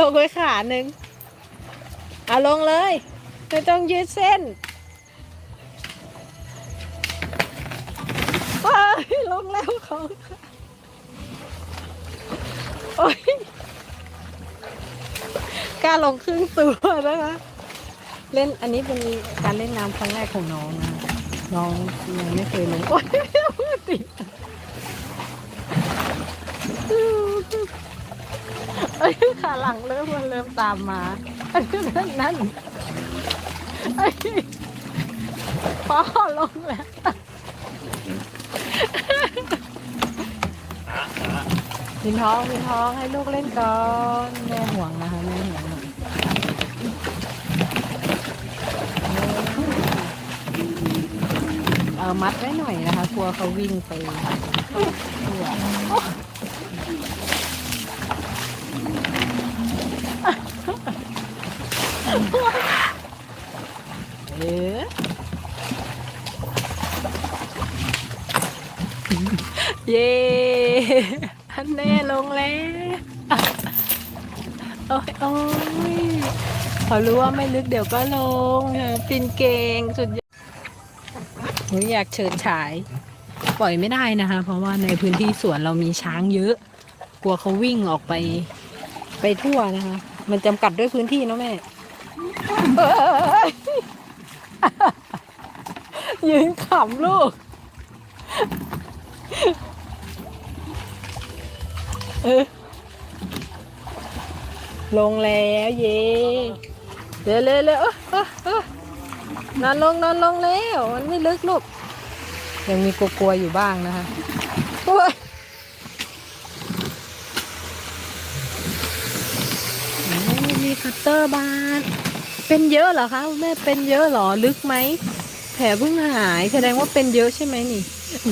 ลงไปขาหนึ่งเอาลงเลย ไม่ต้องยืดเส้นว้ายลงแล้วเขาโอ้ยกล้าลงครึ่งตัวนะคะ เล่นอันนี้เป็นการเล่นน้ำครั้งแรกของน้องนะน้องยังไม่เคยลงโอ้ยมือติด เอ้ยขาหลังเริ่มมันเริ่มตามมาอันนั้นนั่นเอ้ยพอลงแล้วพินท้องพินท้องให้ลูกเล่นก่อนแม่ห่วงนะคะแม่ห่วงเออมัดไว้หน่อยนะคะกลัวเขาวิ่งไป เออเย้อันแน่ลงแล้วโอ้ยโอ้ยเขารู้ว่าไม่ลึกเดี๋ยวก็ลงปินเก่งสุดยอดอยากเฉิดฉาย ปล่อยไม่ได้นะคะ เพราะว่าในพื้นที่สวนเรามีช้างเยอะ กลัวเขาวิ่งออกไปไปทั่วนะคะ มันจำกัดด้วยพื้นที่เนอะแม่ เอ้ยยืนขำลูก เออลงแล้วเย่เร็วเร็วเร็วเออเออเออนอนลงนอนลงแล้ว มันไม่ลึกลูก ยังมีกลัวๆอยู่บ้างนะคะโอ้ยโอ้มีคัตเตอร์บาด เป็นเยอะเหรอคะคุณแม่เป็นเยอะเหรอลึกไหมแผลเพิ่งหายแสดงว่าเป็นเยอะใช่ไหมนี่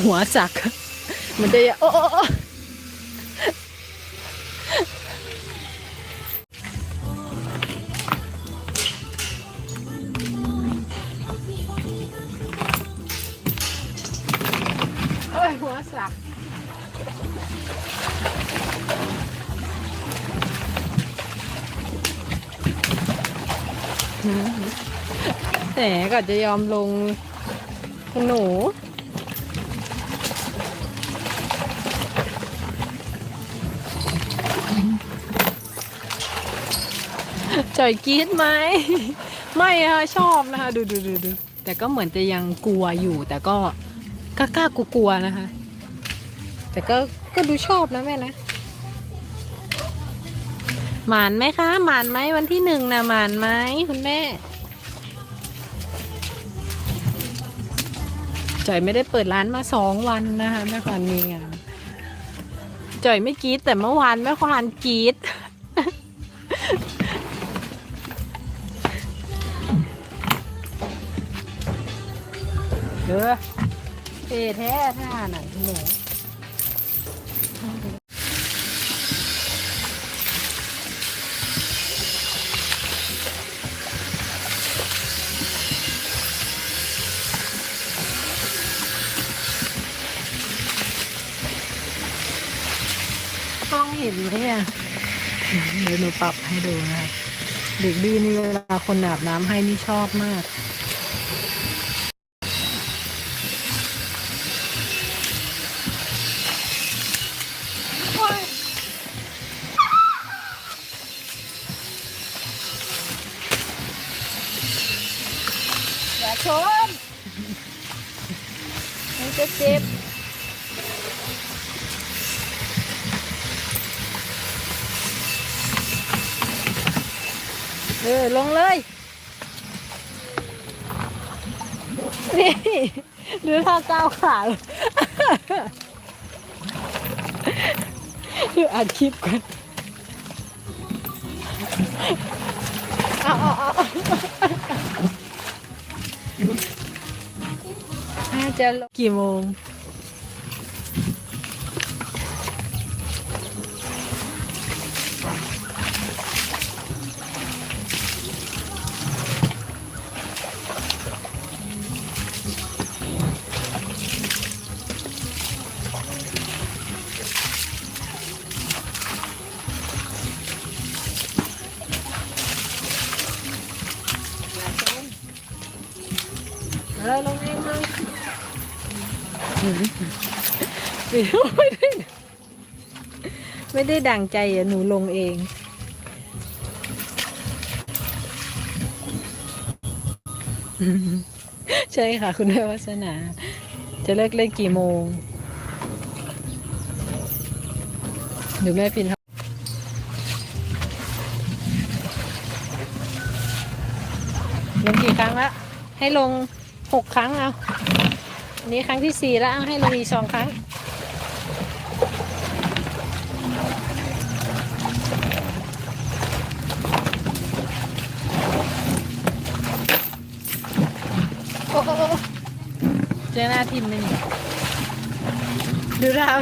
หัวสักมันจะโอ้โอ้โอ้โอ้หัวสัก แต่ก็จะยอมลงคุณหนูจ่อยกีดไหม ไม่อะชอบนะคะ ดูดูดูดูแต่ก็เหมือนจะยังกลัวอยู่ แต่ก็กล้ากลัวกลัวนะคะ แต่ก็ก็ดูชอบนะแม่นะ หมานไหมคะหมานไหมวันที่หนึ่งนะหมานไหมคุณแม่ จ่อยไม่ได้เปิดร้านมาสองวันนะคะแม่ควานมีงานจ่อยไม่กรีดแต่เมื่อวานแม่ควานกรีดเด้อเท่แท้ท่าไหนหนู ต้องเห็นไหมอะเดี๋ยวหนูปรับให้ดูนะคะเด็กดื้อนี่เวลาคนอาบน้ำให้นี่ชอบมาก อย่าชนมันจะเจ็บ เออลงเลยนี่ดูท่าก้าวขาดูอัดคลิปก่อนเอาเอาเอาเอน่าจะกี่โมง เราลงเองเลยไม่ได้ไม่ได้ดังใจอะหนูลงเองใช่ค่ะ คุณแม่วัสนา จะเลิกเล่นกี่โมงหรือแม่พินครับลงกี่ครั้งละให้ลง หกครั้งเอาอันนี้ครั้งที่สี่แล้วเอาให้ลงอีกสองครั้ง โอ้โอ้โอ้เจอหน้าทิมไหมนี่ดูดาว